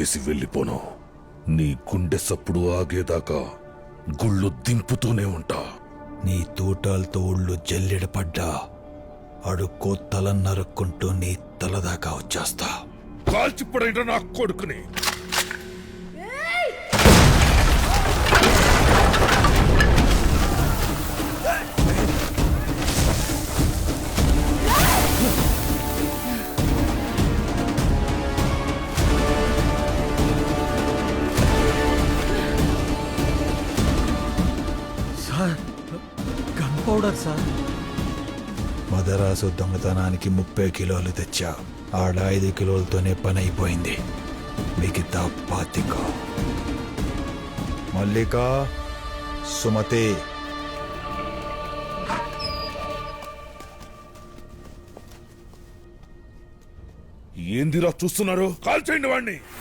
చేసి వెళ్ళిపోను. నీ గుండె సప్పుడు ఆగేదాకా గుళ్ళు దింపుతూనే ఉంటా. నీ తూటాలతో ఒళ్ళు జల్లెడపడ్డా అడుక్కో తల నరుక్కుంటూ నీ తలదాకా వచ్చేస్తా. కాల్చిప్పుడైనా నా కొడుకుని. Sir gun powder sir. Madras దొంగతనానికి ముప్పై కిలోలు తెచ్చా. ఆడ ఐదు కిలోలతోనే పని అయిపోయింది మిగతా పాతిక. మల్లిక సుమతి. ఏందిరా చూస్తున్నారు? కాల్చేయండి వాడిని